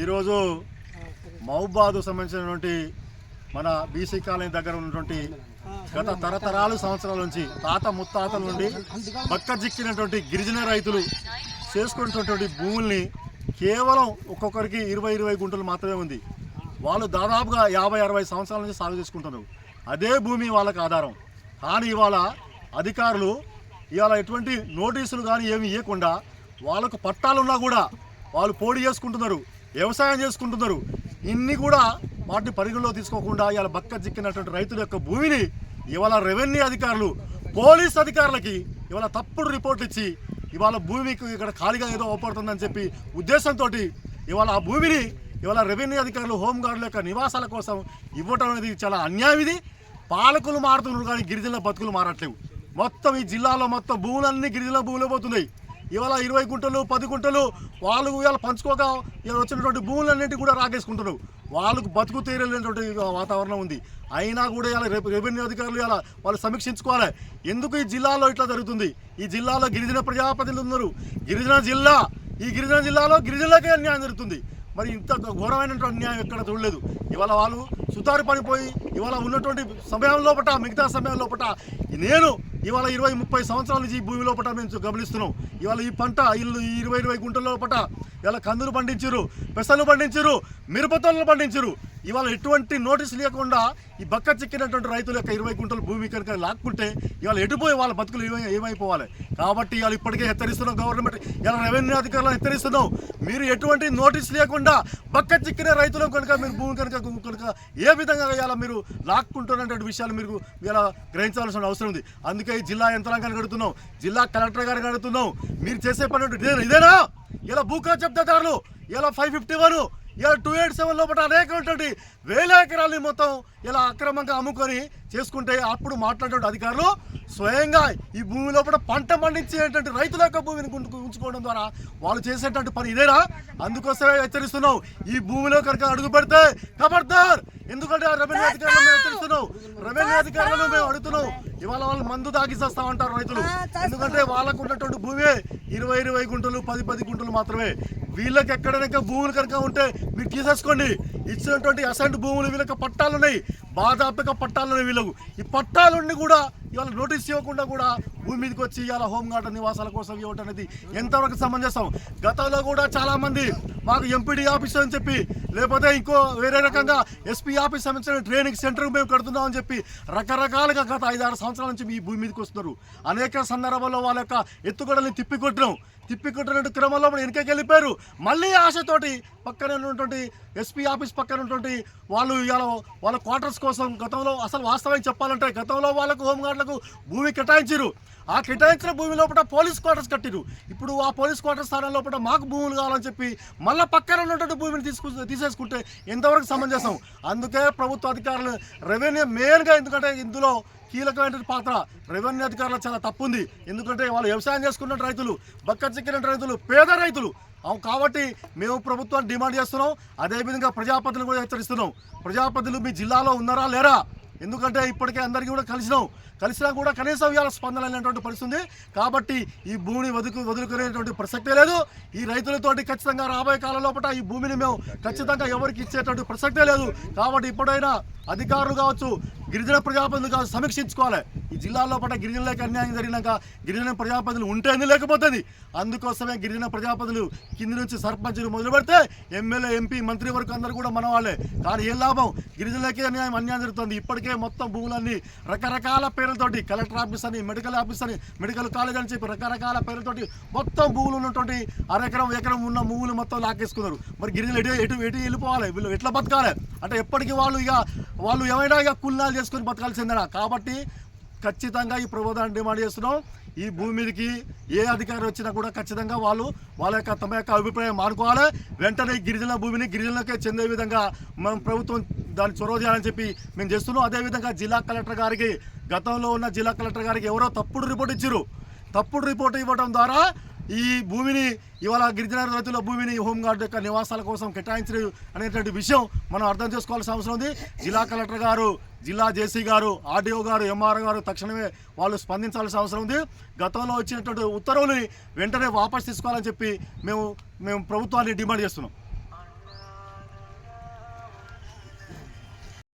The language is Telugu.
ఈరోజు మహబాద్ సంబంధించినటువంటి మన బీసీ కాలనీ దగ్గర ఉన్నటువంటి గత తరతరాలు సంవత్సరాల నుంచి తాత ముత్తాతల నుండి బక్క జిక్కినటువంటి గిరిజన రైతులు చేసుకున్నటువంటి భూముల్ని కేవలం ఒక్కొక్కరికి ఇరవై ఇరవై గుంటలు మాత్రమే ఉంది. వాళ్ళు దాదాపుగా యాభై అరవై సంవత్సరాల నుంచి సాగు చేసుకుంటున్నారు. అదే భూమి వాళ్ళకి ఆధారం. కానీ ఇవాళ అధికారులు ఇవాళ ఎటువంటి నోటీసులు కానీ ఏమి ఇవ్వకుండా వాళ్ళకు పట్టాలున్నా కూడా వాళ్ళు పోటీ చేసుకుంటున్నారు వ్యవసాయం చేసుకుంటున్నారు. ఇన్ని కూడా వాటిని పరిగణలో తీసుకోకుండా ఇవాళ బక్క చిక్కినటువంటి రైతుల యొక్క భూమిని ఇవాళ రెవెన్యూ అధికారులు పోలీస్ అధికారులకి ఇవాళ తప్పుడు రిపోర్ట్లు ఇచ్చి ఇవాళ భూమికి ఇక్కడ ఖాళీగా ఏదో ఓపడుతుందని చెప్పి ఉద్దేశంతో ఇవాళ ఆ భూమిని ఇవాళ రెవెన్యూ అధికారులు హోంగార్డుల యొక్క నివాసాల కోసం ఇవ్వటం అనేది చాలా అన్యాయం ఇది. పాలకులు మారుతున్నారు కానీ గిరిజనుల బతుకులు మారట్లేవు. మొత్తం ఈ జిల్లాలో మొత్తం భూములన్నీ గిరిజన భూములు పోతున్నాయి. ఇవాళ ఇరవై గుంటలు పది గుంటలు వాళ్ళు ఇవాళ పంచుకోక ఇవాళ వచ్చినటువంటి భూములన్నింటి కూడా రాకేసుకుంటున్నారు. వాళ్ళకు బతుకు తీరలేనటువంటి వాతావరణం ఉంది. అయినా కూడా ఇలా రేపు రెవెన్యూ అధికారులు ఇలా వాళ్ళు సమీక్షించుకోవాలి. ఎందుకు ఈ జిల్లాలో ఇట్లా జరుగుతుంది? ఈ జిల్లాలో గిరిజన ప్రజాప్రతినిధులు ఉన్నారు. గిరిజన జిల్లా ఈ గిరిజన జిల్లాలో గిరిజనులకే అన్యాయం జరుగుతుంది. మరి ఇంత ఘోరమైనటువంటి అన్యాయం ఎక్కడ చూడలేదు. ఇవాళ వాళ్ళు సుతారు పడిపోయి ఇవాళ ఉన్నటువంటి సమయం లోపల మిగతా సమయం లోపల నేను ఇవాళ ఇరవై ముప్పై సంవత్సరాల నుంచి ఈ భూమి లోపల మేము గమనిస్తున్నాం. ఇవాళ ఈ పంట ఇల్లు ఈ ఇరవై ఇరవై గుంటల లోపల ఇవాళ కందులు పండించారు పెసలు పండించారు మిరపతోళ్ళు పండించారు ఇవాళ ఎటువంటి నోటీస్ లేకుండా ఈ బక్క చిక్కినటువంటి రైతుల యొక్క ఇరవై గుంటల భూమి కనుక లాక్కుంటే ఇవాళ ఎటుపోయి వాళ్ళ బతుకులు ఏమై ఏమైపోవాలి? కాబట్టి ఇవాళ ఇప్పటికే హెచ్చరిస్తున్నాం గవర్నమెంట్. ఇలా రెవెన్యూ అధికారులను హెచ్చరిస్తున్నాం. మీరు ఎటువంటి నోటీస్ లేకుండా బక్క చిక్కిన రైతులకు కనుక మీరు భూమి కనుక కనుక ఏ విధంగా ఇలా మీరు లాక్కుంటున్నటువంటి విషయాలు మీరు ఇలా గ్రహించాల్సిన అవసరం ఉంది. అందుకే ఈ జిల్లా యంత్రాంగాన్ని అడుగుతున్నాం జిల్లా కలెక్టర్ గారిని అడుగుతున్నాం మీరు చేసే పని ఇదేనా ఇదేనా? ఇలా భూ కబ్జాదారులు ఇలా ఫైవ్ ఫిఫ్టీ వన్ ఇలా టూ ఎయిట్ సెవెన్ లోపల అనేకటువంటి వేల ఎకరాలని మొత్తం ఇలా అక్రమంగా అమ్ముకొని చేసుకుంటే అప్పుడు మాట్లాడేటువంటి అధికారులు స్వయంగా ఈ భూమి లోపల పంట పండించేటువంటి రైతుల యొక్క భూమిని ఉంచుకోవడం ద్వారా వాళ్ళు చేసేటువంటి పని ఇదేనా? అందుకోసమే హెచ్చరిస్తున్నావు. ఈ భూమిలో కనుక అడుగు పెడితే కబడ్దార్! ఎందుకంటే ఆ రెవెన్యూ అధికారులను మేము హెచ్చరిస్తున్నాం. రెవెన్యూ అధికారులను మేము అడుగుతున్నాం. ఇవాళ వాళ్ళు మందు తాగిసేస్తా ఉంటారు రైతులు. ఎందుకంటే వాళ్ళకు ఉన్నటువంటి భూమి ఇరవై ఇరవై గుంటలు పది పది గుంటలు మాత్రమే. వీళ్ళకి ఎక్కడైనా భూములు కనుక ఉంటే మీరు తీసేసుకోండి. ఇచ్చినటువంటి అసంట్ భూములు వీళ్ళకి పట్టాలు ఉన్నాయి. బాధాప్తక పట్టాలు ఉన్నాయి వీళ్ళకు. ఈ పట్టాలుండి కూడా ఇవాళ నోటీస్ ఇవ్వకుండా కూడా భూమి మీదకి వచ్చి ఇవాళ హోంగార్డ్ నివాసాల కోసం ఇవ్వటం అనేది ఎంతవరకు సమంజసం? గతంలో కూడా చాలా మంది మాకు ఎంపీడీ ఆఫీస్ అని చెప్పి లేకపోతే ఇంకో వేరే రకంగా ఎస్పీ ఆఫీస్ సంబంధించిన ట్రైనింగ్ సెంటర్ మేము కడుతున్నాం అని చెప్పి రకరకాలుగా గత ఐదారు సంవత్సరాల నుంచి మీ భూమి మీదకి వస్తున్నారు. అనేక సందర్భాల్లో వాళ్ళ యొక్క ఎత్తుగడల్ని తిప్పికొట్టడం తిప్పికొట్టినటువంటి క్రమంలో మనం వెనకకి వెళ్ళిపోయారు. మళ్ళీ ఆశతోటి పక్కన ఉన్నటువంటి ఎస్పీ ఆఫీస్ పక్కన ఉన్నటువంటి వాళ్ళు ఇవాళ వాళ్ళ క్వార్టర్స్ కోసం గతంలో అసలు వాస్తవం చెప్పాలంటే గతంలో వాళ్ళకు హోంగార్డులకు భూమి కేటాయించారు ఆ కేటాయించిన భూమి లోపల పోలీస్ క్వార్టర్స్ కట్టిరు ఇప్పుడు ఆ పోలీస్ క్వార్టర్స్ స్థానం లోపల మాకు భూములు కావాలని చెప్పి మళ్ళీ పక్కన ఉన్నటువంటి భూమిని తీసుకు తీసేసుకుంటే ఎంతవరకు సమంజసం? అందుకే ప్రభుత్వ అధికారులు రెవెన్యూ మెయిన్గా ఎందుకంటే ఇందులో కీలకమైన పాత్ర. రెవెన్యూ అధికారులు చాలా తప్పు ఉంది ఎందుకంటే వాళ్ళు వ్యవసాయం చేసుకున్న రైతులు బక్క చిక్కిన రైతులు పేద రైతులు. కాబట్టి మేము ప్రభుత్వాన్ని డిమాండ్ చేస్తున్నాం. అదేవిధంగా ప్రజాపతిని కూడా హెచ్చరిస్తున్నాం. ప్రజాపతిలు మీ జిల్లాలో ఉన్నారా లేరా? ఎందుకంటే ఇప్పటికే అందరికీ కూడా కలిసినాం. కలిసినా కూడా కనీసం ఇవాళ స్పందన లేనటువంటి పరిస్థితి కాబట్టి ఈ భూమిని వదుకు వదులుకునేటువంటి ప్రసక్తే లేదు. ఈ రైతులతోటి ఖచ్చితంగా రాబోయే కాలం లోపల ఈ భూమిని మేము ఖచ్చితంగా ఎవరికి ఇచ్చేటువంటి ప్రసక్తే లేదు. కాబట్టి ఇప్పుడైనా అధికారులు కావచ్చు గిరిజన ప్రజాప్రతినిధులు కావచ్చు సమీక్షించుకోవాలి. ఈ జిల్లాలో పట్ల గిరిజనులకు అన్యాయం జరిగినాక గిరిజన ప్రజాపతులు ఉంటేంది లేకపోతుంది. అందుకోసమే గిరిజన ప్రజాపతులు కింది నుంచి సర్పంచులు మొదలు పెడితే ఎమ్మెల్యే ఎంపీ మంత్రి వరకు అందరూ కూడా మన వాళ్ళే కానీ ఏం లాభం? గిరిజనులకే అన్యాయం అన్యాయం జరుగుతుంది. ఇప్పటికే మొత్తం భూములన్నీ రకరకాల పేర్లతోటి కలెక్టర్ ఆఫీస్ అని మెడికల్ ఆఫీస్ అని మెడికల్ కాలేజ్ అని చెప్పి రకరకాల పేర్లతోటి మొత్తం భూములు ఉన్నటువంటి అరెకరం ఎకరం ఉన్న భూములు మొత్తం లాక్కేసుకున్నారు. మరి గిరిజనులు ఎటు ఎటు ఎటు వెళ్ళిపోవాలి? వీళ్ళు ఎట్లా బతకాలి? అంటే ఎప్పటికీ వాళ్ళు ఇక వాళ్ళు ఏమైనా ఇక కుల్లాలు చేసుకొని బతకాల్సిందేనా? కాబట్టి ఖచ్చితంగా ఈ ప్రబోధాన్ని డిమాండ్ చేస్తున్నాం. ఈ భూమి మీదకి ఏ అధికారి వచ్చినా కూడా ఖచ్చితంగా వాళ్ళు వాళ్ళ యొక్క తమ యొక్క అభిప్రాయం మానుకోవాలి. వెంటనే గిరిజన భూమిని గిరిజనులకే చెందే విధంగా మనం ప్రభుత్వం దాన్ని చొరవ చేయాలని చెప్పి మేము చేస్తున్నాం. అదేవిధంగా జిల్లా కలెక్టర్ గారికి గతంలో ఉన్న జిల్లా కలెక్టర్ గారికి ఎవరో తప్పుడు రిపోర్ట్ ఇచ్చారు. తప్పుడు రిపోర్ట్ ఇవ్వడం ద్వారా ఈ భూమిని ఇవాళ గిరిజన రైతుల భూమిని హోంగార్డు యొక్క నివాసాల కోసం కేటాయించరు అనేటువంటి విషయం మనం అర్థం చేసుకోవాల్సిన అవసరం ఉంది. జిల్లా కలెక్టర్ గారు జిల్లా జేసీ గారు ఆర్డీఓ గారు ఎంఆర్ గారు తక్షణమే వాళ్ళు స్పందించాల్సిన అవసరం ఉంది. గతంలో వచ్చినటువంటి ఉత్తర్వులు వెంటనే వాపస్ తీసుకోవాలని చెప్పి మేము మేము ప్రభుత్వాన్ని డిమాండ్ చేస్తున్నాం.